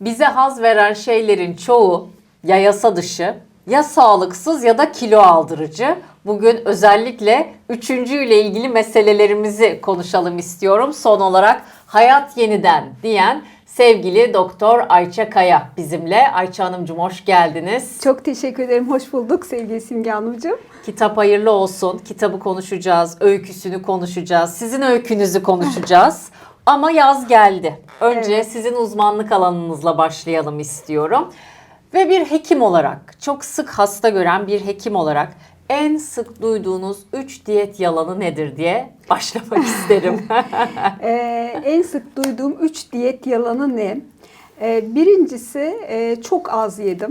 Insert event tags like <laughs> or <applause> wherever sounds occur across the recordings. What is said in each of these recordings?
bize haz veren şeylerin çoğu ya yasa dışı ya sağlıksız ya da kilo aldırıcı. Bugün özellikle üçüncüyle ilgili meselelerimizi konuşalım istiyorum. Son olarak hayat yeniden diyen sevgili Doktor Ayça Kaya bizimle. Ayça Hanımcığım hoş geldiniz. Çok teşekkür ederim. Hoş bulduk sevgili Simge Hanımcığım. Kitap hayırlı olsun. Kitabı konuşacağız, öyküsünü konuşacağız, sizin öykünüzü konuşacağız. <laughs> Ama yaz geldi. Önce Evet. sizin uzmanlık alanınızla başlayalım istiyorum. Ve bir hekim olarak, çok sık hasta gören bir hekim olarak en sık duyduğunuz 3 diyet yalanı nedir diye başlamak <laughs> isterim. Ee, en sık duyduğum 3 diyet yalanı ne? Ee, birincisi e, çok az yedim.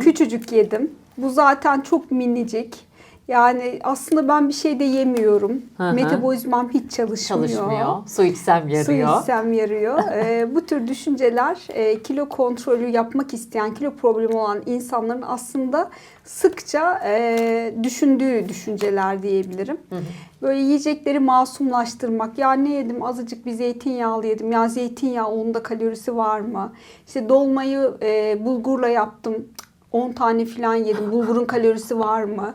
Küçücük yedim. Bu zaten çok minicik. Yani aslında ben bir şey de yemiyorum. Hı hı. Metabolizmam hiç çalışmıyor. Çalışmıyor. Su içsem yarıyor. Su içsem yarıyor. <laughs> Ee, bu tür düşünceler e, kilo kontrolü yapmak isteyen, kilo problemi olan insanların aslında sıkça e, düşündüğü düşünceler diyebilirim. Böyle yiyecekleri masumlaştırmak. Ya ne yedim? Azıcık bir zeytinyağlı yedim. Ya zeytinyağı onda kalorisi var mı? İşte dolmayı e, bulgurla yaptım. 10 tane falan yedim. Bulgurun kalorisi var mı?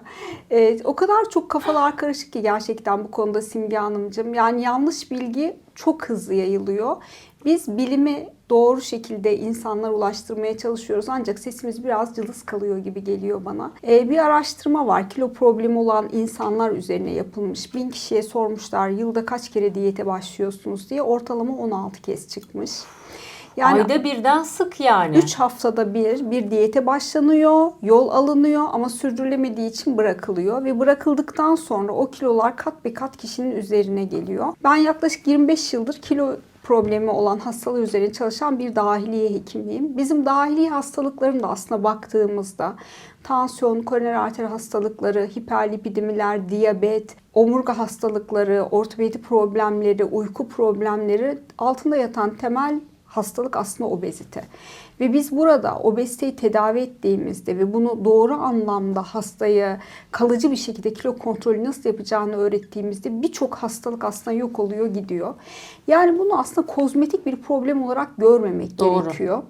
Ee, o kadar çok kafalar karışık ki gerçekten bu konuda Simge Hanımcığım. Yani yanlış bilgi çok hızlı yayılıyor. Biz bilimi doğru şekilde insanlara ulaştırmaya çalışıyoruz. Ancak sesimiz biraz cılız kalıyor gibi geliyor bana. Ee, bir araştırma var. Kilo problemi olan insanlar üzerine yapılmış. Bin kişiye sormuşlar yılda kaç kere diyete başlıyorsunuz diye. Ortalama 16 kez çıkmış. Ayda birden sık yani. 3 haftada bir bir diyete başlanıyor, yol alınıyor ama sürdürülemediği için bırakılıyor ve bırakıldıktan sonra o kilolar kat be kat kişinin üzerine geliyor. Ben yaklaşık 25 yıldır kilo problemi olan hastalığı üzerine çalışan bir dahiliye hekimiyim. Bizim dahiliye hastalıkların da aslında baktığımızda tansiyon, koroner arter hastalıkları, hiperlipidemiler, diyabet, omurga hastalıkları, ortopedi problemleri, uyku problemleri altında yatan temel hastalık aslında obezite. Ve biz burada obeziteyi tedavi ettiğimizde ve bunu doğru anlamda hastaya kalıcı bir şekilde kilo kontrolü nasıl yapacağını öğrettiğimizde birçok hastalık aslında yok oluyor gidiyor. Yani bunu aslında kozmetik bir problem olarak görmemek Doğru. gerekiyor.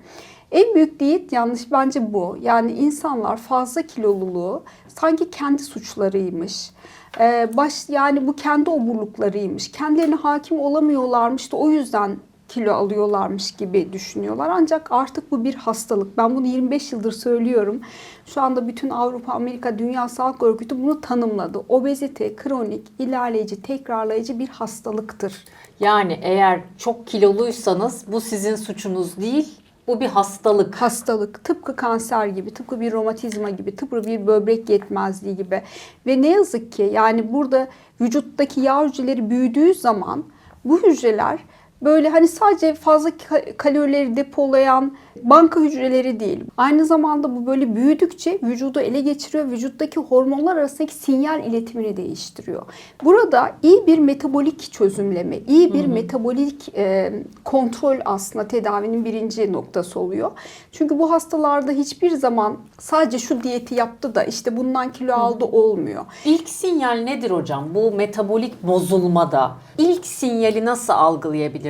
En büyük diyet yanlış bence bu. Yani insanlar fazla kiloluluğu sanki kendi suçlarıymış. Ee, baş yani bu kendi oburluklarıymış. Kendilerine hakim olamıyorlarmış da o yüzden kilo alıyorlarmış gibi düşünüyorlar. Ancak artık bu bir hastalık. Ben bunu 25 yıldır söylüyorum. Şu anda bütün Avrupa, Amerika, Dünya Sağlık Örgütü bunu tanımladı. Obezite kronik, ilerleyici, tekrarlayıcı bir hastalıktır. Yani eğer çok kiloluysanız bu sizin suçunuz değil, bu bir hastalık. hastalık tıpkı kanser gibi, tıpkı bir romatizma gibi, tıpkı bir böbrek yetmezliği gibi. Ve ne yazık ki yani burada vücuttaki yağ hücreleri büyüdüğü zaman bu hücreler böyle hani sadece fazla ka- kalorileri depolayan banka hücreleri değil. Aynı zamanda bu böyle büyüdükçe vücudu ele geçiriyor. Vücuttaki hormonlar arasındaki sinyal iletimini değiştiriyor. Burada iyi bir metabolik çözümleme, iyi bir metabolik e, kontrol aslında tedavinin birinci noktası oluyor. Çünkü bu hastalarda hiçbir zaman sadece şu diyeti yaptı da işte bundan kilo aldı olmuyor. İlk sinyal nedir hocam? Bu metabolik bozulmada ilk sinyali nasıl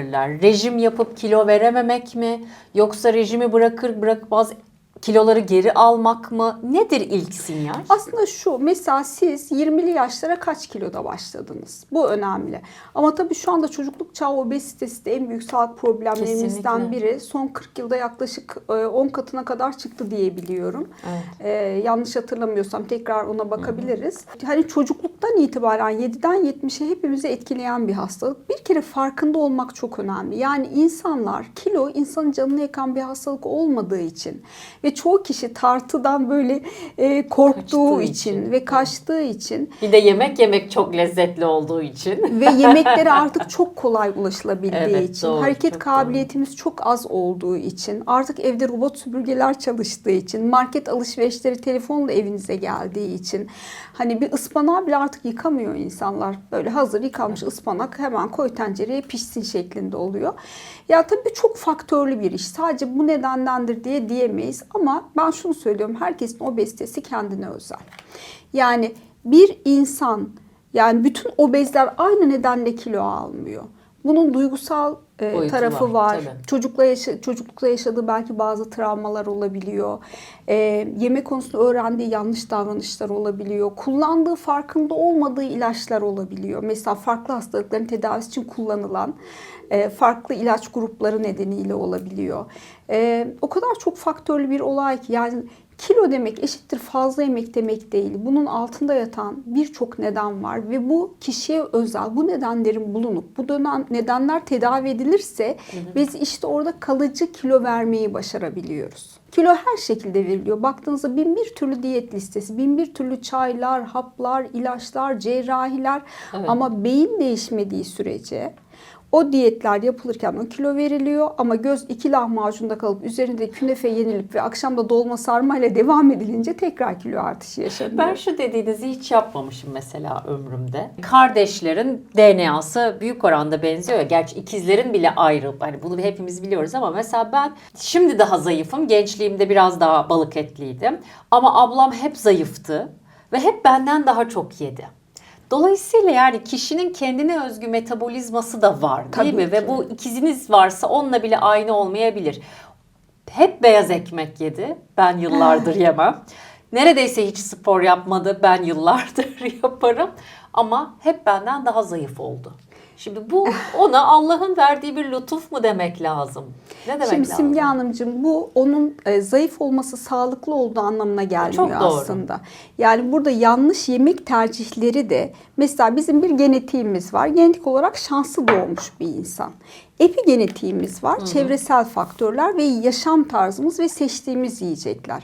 algılayabilirler? Rejim yapıp kilo verememek mi? Yoksa rejimi bırakır bırakmaz kiloları geri almak mı? Nedir ilk sinyal? Aslında şu mesela siz 20'li yaşlara kaç kiloda başladınız? Bu önemli. Ama tabii şu anda çocukluk çağı obezitesi de en büyük sağlık problemlerimizden Kesinlikle. biri. Son 40 yılda yaklaşık e, 10 katına kadar çıktı diyebiliyorum. Evet. Ee, yanlış hatırlamıyorsam tekrar ona bakabiliriz. Hani çocukluktan itibaren 7'den 70'e hepimizi etkileyen bir hastalık. Bir kere farkında olmak çok önemli. Yani insanlar kilo insanın canını yakan bir hastalık olmadığı için ve çoğu kişi tartıdan böyle e, korktuğu Kaçtığı için, için. ve kaçtığı için Bir de yemek yemek çok lezzetli olduğu için. ve yemeklere artık çok kolay ulaşılabildiği Evet, için, doğru, hareket çok kabiliyetimiz çok az olduğu için, artık evde robot süpürgeler çalıştığı için, market alışverişleri telefonla evinize geldiği için, hani bir ıspanağı bile artık yıkamıyor insanlar. Böyle hazır yıkanmış ıspanak hemen koy tencereye pişsin şeklinde oluyor. Ya tabii çok faktörlü bir iş. Sadece bu nedendendir diye diyemeyiz ama ben şunu söylüyorum. Herkesin obezitesi kendine özel. Yani bir insan yani bütün obezler aynı nedenle kilo almıyor. Bunun duygusal e, Boyutu tarafı var, var. tabii. Çocukla yaşa- çocuklukta yaşadığı belki bazı travmalar olabiliyor. E, yemek konusunda öğrendiği yanlış davranışlar olabiliyor. Kullandığı farkında olmadığı ilaçlar olabiliyor. Mesela farklı hastalıkların tedavisi için kullanılan e, farklı ilaç grupları nedeniyle olabiliyor. E, o kadar çok faktörlü bir olay ki yani Kilo demek eşittir fazla yemek demek değil. Bunun altında yatan birçok neden var ve bu kişiye özel. Bu nedenlerin bulunup bu dönem nedenler tedavi edilirse biz işte orada kalıcı kilo vermeyi başarabiliyoruz. Kilo her şekilde veriliyor. Baktığınızda bin bir türlü diyet listesi, bin bir türlü çaylar, haplar, ilaçlar, cerrahiler Evet. ama beyin değişmediği sürece o diyetler yapılırken o kilo veriliyor ama göz iki lahmacunda kalıp üzerinde künefe yenilip ve akşamda dolma sarmayla devam edilince tekrar kilo artışı yaşanıyor. Ben şu dediğinizi hiç yapmamışım mesela ömrümde. Kardeşlerin DNA'sı büyük oranda benziyor. Gerçi ikizlerin bile ayrı. Hani bunu hepimiz biliyoruz ama mesela ben şimdi daha zayıfım. Gençliğimde biraz daha balık etliydim. Ama ablam hep zayıftı ve hep benden daha çok yedi. Dolayısıyla yani kişinin kendine özgü metabolizması da var değil Tabii mi? ki. Ve bu ikiziniz varsa onunla bile aynı olmayabilir. Hep beyaz ekmek yedi. Ben yıllardır <laughs> yemem. Neredeyse hiç spor yapmadı. Ben yıllardır <laughs> yaparım. Ama hep benden daha zayıf oldu. Şimdi bu ona Allah'ın verdiği bir lütuf mu demek lazım? Ne demek Şimdi lazım? Simge Hanımcığım bu onun e, zayıf olması sağlıklı olduğu anlamına gelmiyor Çok doğru. aslında. Yani burada yanlış yemek tercihleri de mesela bizim bir genetiğimiz var. Genetik olarak şanslı doğmuş bir insan. Epigenetiğimiz var. Çevresel faktörler ve yaşam tarzımız ve seçtiğimiz yiyecekler.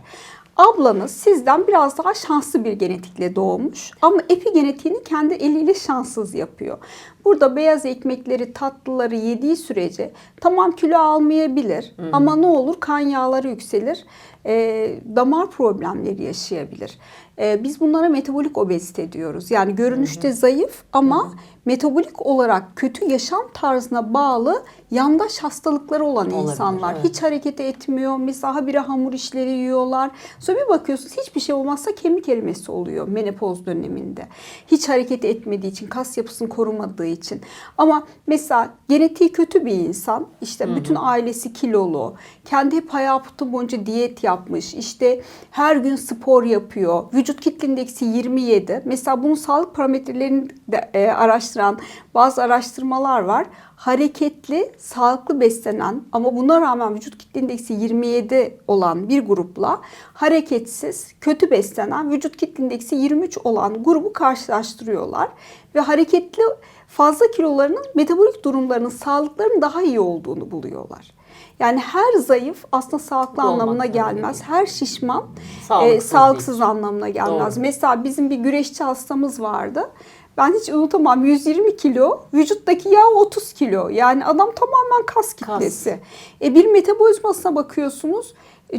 Ablanız sizden biraz daha şanslı bir genetikle doğmuş ama epigenetiğini kendi eliyle şanssız yapıyor. Burada beyaz ekmekleri, tatlıları yediği sürece tamam kilo almayabilir ama ne olur kan yağları yükselir, e, damar problemleri yaşayabilir. E, biz bunlara metabolik obezite diyoruz. Yani görünüşte zayıf ama metabolik olarak kötü yaşam tarzına bağlı yandaş hastalıkları olan Olabilir, insanlar. evet. Hiç hareket etmiyor. Mesela habire hamur işleri yiyorlar. Sonra bir bakıyorsunuz hiçbir şey olmazsa kemik erimesi oluyor menopoz döneminde. Hiç hareket etmediği için, kas yapısını korumadığı için. Ama mesela genetiği kötü bir insan, işte bütün ailesi kilolu, kendi hep hayatı boyunca diyet yapmış, işte her gün spor yapıyor, vücut kitle indeksi 27. Mesela bunun sağlık parametrelerini de e, araştıran bazı araştırmalar var hareketli, sağlıklı beslenen ama buna rağmen vücut kitle indeksi 27 olan bir grupla hareketsiz, kötü beslenen, vücut kitle indeksi 23 olan grubu karşılaştırıyorlar ve hareketli fazla kilolarının metabolik durumlarının, sağlıklarının daha iyi olduğunu buluyorlar. Yani her zayıf aslında sağlıklı Olmak anlamına gelmez. Her şişman Sağlıksız e, sağlıksız değil. anlamına gelmez. Doğru. Mesela bizim bir güreşçi hastamız vardı. Ben hiç unutamam 120 kilo, vücuttaki yağ 30 kilo. Yani adam tamamen kas kitlesi. E bir metabolizmasına bakıyorsunuz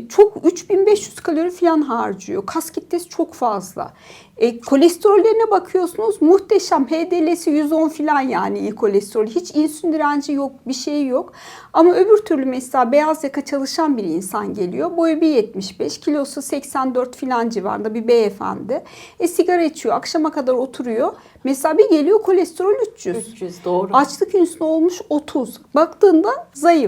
çok 3500 kalori falan harcıyor. Kas kitlesi çok fazla. E, kolesterollerine bakıyorsunuz muhteşem. HDL'si 110 falan yani iyi kolesterol. Hiç insülin direnci yok, bir şey yok. Ama öbür türlü mesela beyaz yaka çalışan bir insan geliyor. Boyu 1.75, kilosu 84 falan civarında bir beyefendi. E, sigara içiyor, akşama kadar oturuyor. Mesela bir geliyor kolesterol 300. 300 doğru. Açlık insülini olmuş 30. Baktığında zayıf.